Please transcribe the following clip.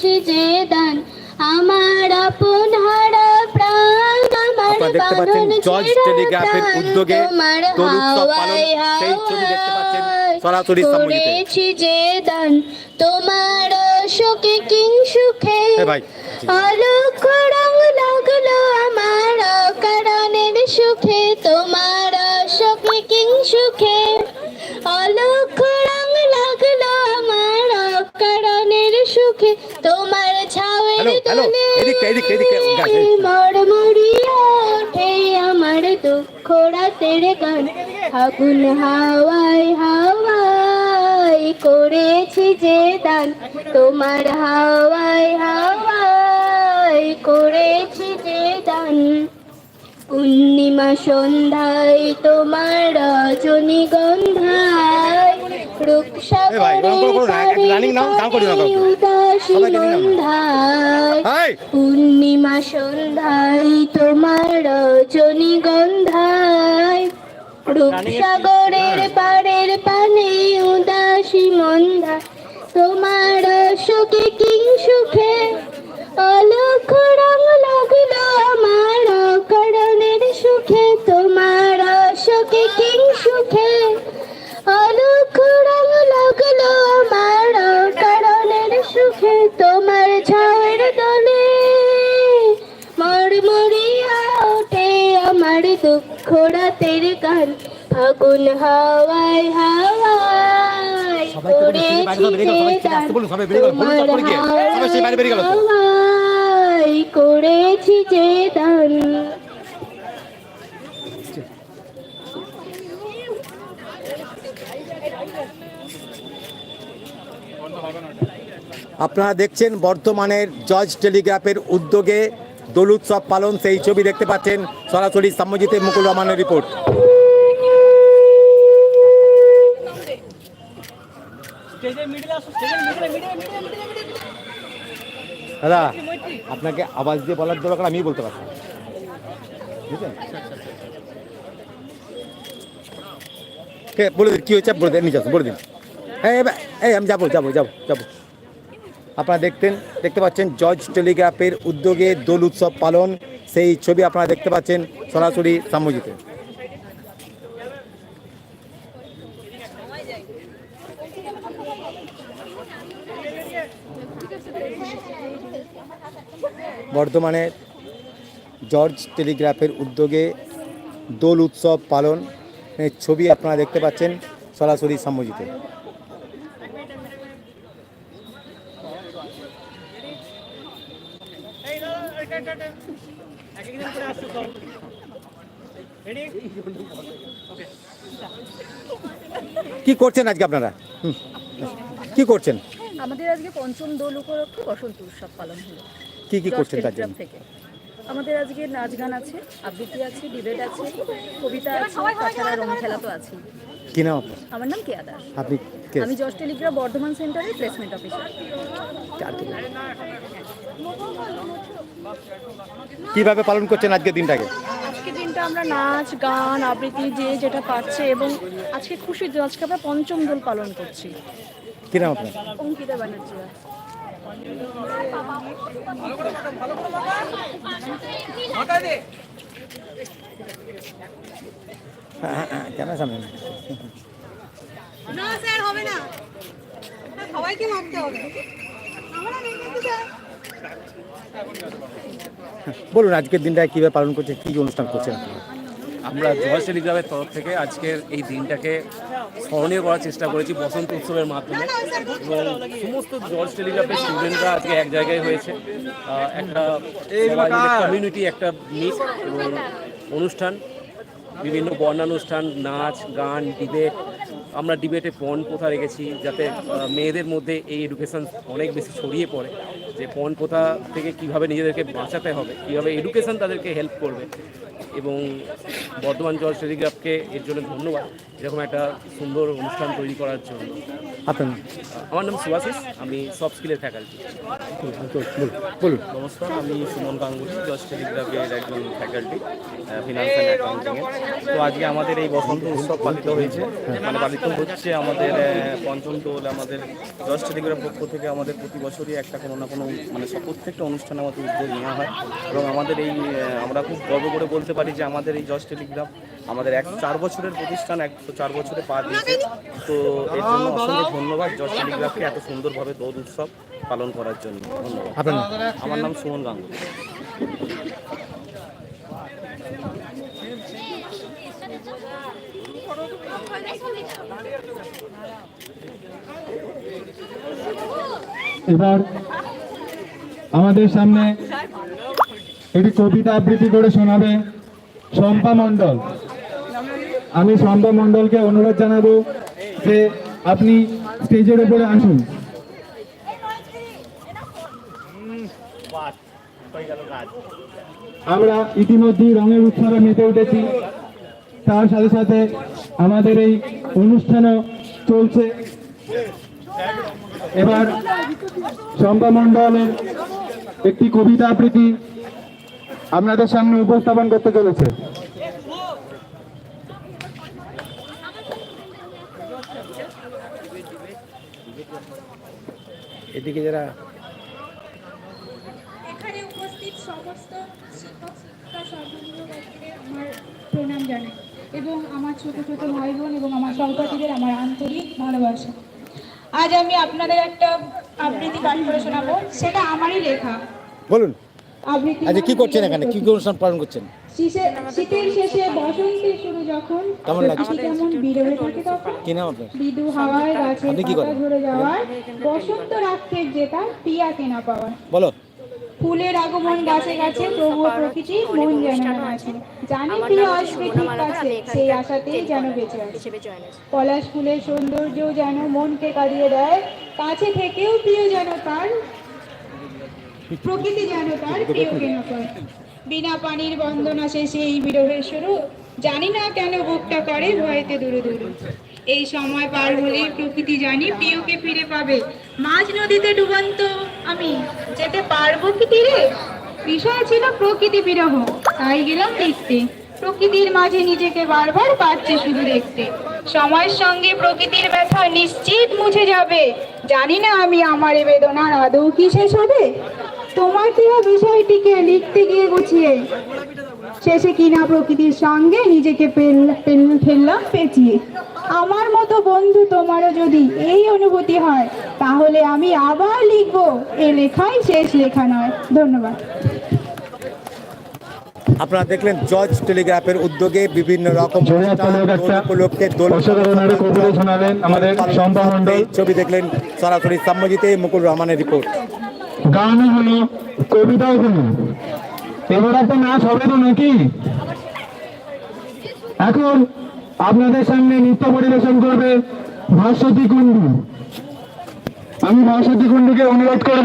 করেছি যে দান। আমার আপন হারা প্রাণ আমার দেখতে পাচ্ছেন ছেঁড়া টেলিগ্রাফের উদ্যোগে তোমার দোল উৎসব পালন হাওয়ায় সেই ছবি দেখতে পাচ্ছেন হাওয়ায় সরাসরি করেছি যে দান। তোমার সুখে কিং সুখে। অলক্ষ রং লাগল আমার কারণের সুখে। তোমার সুখে কিং সুখে। অলক্ষ তোমার ছাওয়ের এই। মরমরিয়া ওঠে আমার দুঃখ রাতের গান। আগুন হাওয়ায় হাওয়ায় করেছি যে দান। তোমার হাওয়ায় হাওয়ায় করেছি যে দান। পূর্ণিমা সন্ধ্যায় তোমার রজনী গন্ধায় এ ভাই, রং করো, করো না, একটু নাও, গান করি না, গাও। উদাসী সবাইকে নাও। পূর্ণিমা সন্ধ্যায় তোমার রজনী গন্ধায়। রূপসাগরের পাড়ের পানে উদাসী মন্ধা তোমার সুখে কিং সুখে অলক্ষ আমার দুঃখ রাতের গান। ফাগুন হাওয়ায় হাওয়ায় করেছি যে দান। আপনারা দেখছেন বর্তমানের জর্জ টেলিগ্রাফের উদ্যোগে দোল উৎসব পালন সেই ছবি দেখতে পাচ্ছেন সরাসরি সাম্যজিতে মুকুল রহমানের রিপোর্ট। দাদা আপনাকে আওয়াজ দিয়ে বলার দরকার আমি বলতে পারছি। বুঝলেন? বলে দিন কী হয়েছে? বলে দিন আসুন, বলে দিন। হ্যাঁ এই আমি যাব যাব যাব যাব। আপনারা দেখতেন, দেখতে পাচ্ছেন জর্জ টেলিগ্রাফের উদ্যোগে দোল উৎসব পালন। সেই ছবি আপনারা দেখতে পাচ্ছেন সরাসরি সাম্যজিতে। বর্ধমানে জর্জ টেলিগ্রাফের উদ্যোগে দোল উৎসব পালন। ছবি আপনারা দেখতে পাচ্ছেন সরাসরি সাম্যজিতে। কি করছেন আজকে আপনারা? হুম, কি করছেন? আমাদের আজকে পঞ্চম দোল উপলক্ষে বসন্ত উৎসব পালন হলো। কি কি করছেন তার জন্য? থেকে। আমাদের আজকে নাচ গান আছে আবৃত্তি আছে ডিবেট আছে কবিতা আছে তাছাড়া রং খেলা তো আছে কি নাম আপনার? আমার নাম কেয়া দাস আপনি আমি জর্জ টেলিগ্রাফ বর্ধমান সেন্টারের প্লেসমেন্ট অফিসার কীভাবে পালন করছেন আজকে দিনটাকে? দিনটা আমরা নাচ গান আবৃত্তি যে যেটা পাচ্ছে এবং আজকে খুশি আজকে আমরা পঞ্চম দোল পালন করছি। কি নাম আপনার? অঙ্কিতা ব্যানার্জি। সামনে না। স্যার হবে না। সবাইকে মাপতে হবে। আমরা নেই কিন্তু স্যার বলুন আজকের দিনটা কীভাবে পালন করছে কি অনুষ্ঠান করছেন আমরা জয় টেলিগ্রামের তরফ থেকে আজকের এই দিনটাকে স্মরণীয় করার চেষ্টা করেছি বসন্ত উৎসবের মাধ্যমে। এবং সমস্ত জর্জ টেলিগ্রাফের স্টুডেন্টরা আজকে এক জায়গায় হয়েছে একটা কমিউনিটি একটা মিট এবং অনুষ্ঠান বিভিন্ন বর্ণানুষ্ঠান নাচ গান ডিবেট আমরা ডিবেটে পণ প্রথা রেখেছি যাতে মেয়েদের মধ্যে এই এডুকেশান অনেক বেশি ছড়িয়ে পড়ে, যে পণ প্রথা থেকে কীভাবে নিজেদেরকে বাঁচাতে হবে, কীভাবে এডুকেশন তাদেরকে হেল্প করবে। এবং বর্ধমান জল টেলিগ্রাফকে এর জন্য ধন্যবাদ। এরকম একটা সুন্দর অনুষ্ঠান তৈরি করার জন্য। আপনার আমার নাম সুভাশিস আমি সব স্কিলের ফ্যাকাল্টি। বলুন। নমস্কার আমি সুমন গাঙ্গুলি জজ টেলিগ্রাফের একজন ফ্যাকাল্টি ফিনান্স অ্যান্ড অ্যাকাউন্টিংয়ে তো আজকে আমাদের এই বসন্ত উৎসব পালিত হয়েছে। মানে পালিত হচ্ছে আমাদের পঞ্চম দোল। আমাদের জজ টেলিগ্রাম পক্ষ থেকে আমাদের প্রতি বছরই একটা কোনো না কোনো মানে সব প্রত্যেকটা অনুষ্ঠানে আমাদের উদ্যোগ নেওয়া হয়। এবং আমাদের এই আমরা খুব গর্ব করে বলতে পারি যে আমাদের এই জজ টেলিগ্রাম আমাদের একশো চার বছরের প্রতিষ্ঠান একশো চার বছরে পা দিয়েছে। তো এর জন্য অসংখ্য ধন্যবাদ জজ টেলিগ্রাফকে এত সুন্দরভাবে দোল উৎসব পালন করার জন্য। ধন্যবাদ? আমার নাম সুমন গাঙ্গুলি। এবার আমাদের সামনে একটি কবিতা আবৃত্তি করে শোনাবে। শম্পা মণ্ডল। আমি শম্পা মণ্ডলকে অনুরোধ জানাব যে আপনি স্টেজের উপরে আসুন। আমরা ইতিমধ্যেই রঙের উৎসবে মেতে উঠেছি। তার সাথে সাথে আমাদের এই অনুষ্ঠানও চলছে। এবার শম্পা মণ্ডলের একটি কবিতা আবৃত্তি আপনাদের সামনে উপস্থাপন করতে চলেছে। এদিকে যারা এখানে উপস্থিত সমস্ত শিক্ষক শিক্ষিকা সর্বনিম্নকে আমার প্রণাম জানাই এবং আমার ছোট ছোট ভাই বোন এবং আমার সহপাঠীদের আমার আন্তরিক ভালোবাসা। আজ আমি আপনাদের একটা আবৃত্তি পাঠ করে শোনাবো। সেটা আমারই লেখা। বলুন। আচ্ছা কি করছেন এখানে? কি কি অনুষ্ঠান পালন করছেন? শীতের শেষে বসন্তের শুরু যখন কেমন লাগছে? কেমন বিরহে থাকে তখন কি নাম আপনার? মৃদু হাওয়ায় গাছের আপনি কি পাতা করেন? ঝরে যাওয়ার বসন্ত জেতা পিয়া কেনা পাওয়ার বলো। ফুলের আগমন গাছে গাছে তবুও প্রকৃতি মন যেন আছে জানি প্রিয় আসবে ঠিক কাছে সেই আশাতেই যেন বেঁচে আছে। পলাশ ফুলের সৌন্দর্য যেন মনকে কাঁদিয়ে দেয় কাছে থেকেও প্রিয় যেন তার প্রকৃতি যেন তার প্রিয় কেন করে বিনা পানির বন্দনা শেষে এই বিরহের শুরু। জানি না কেন বুকটা করে ভয়েতে দূরে দূরে। এই সময় পার হলে প্রকৃতি জানি প্রিয়কে ফিরে পাবে। মাঝ নদীতে ডুবন্ত আমি যেতে পারব কি তীরে? বিষয় ছিল প্রকৃতি বিরহ তাই গেলাম দেখতে। প্রকৃতির মাঝে নিজেকে বারবার পাচ্ছে শুধু দেখতে। সময়ের সঙ্গে প্রকৃতির ব্যথা নিশ্চিত মুছে যাবে। জানি না আমি আমার এ বেদনার আদৌ কি শেষ হবে তোমার প্রিয় বিষয়টিকে লিখতে গিয়ে গুছিয়ে শেষে কিনা প্রকৃতির সঙ্গে নিজেকে ফেললাম পেঁচিয়ে। আমার মতো বন্ধু তোমারও যদি এই অনুভূতি হয় তাহলে আমি আবার লিখব। এ লেখাই শেষ লেখা নয়। ধন্যবাদ। আপনারা দেখলেন জজ টেলিগ্রাফের উদ্যোগে বিভিন্ন রকম উপলক্ষে ছবি দেখলেন সরাসরি সাম্যজিতে মুকুল রহমানের রিপোর্ট। গানও হলো, কবিতাও হলো। এবার একটা নাচ হবে তো নাকি? এখন আপনাদের সামনে নৃত্য পরিবেশন করবে ভাস্বতী কুণ্ডু। আমি ভাস্বতী কুণ্ডুকে অনুরোধ করব।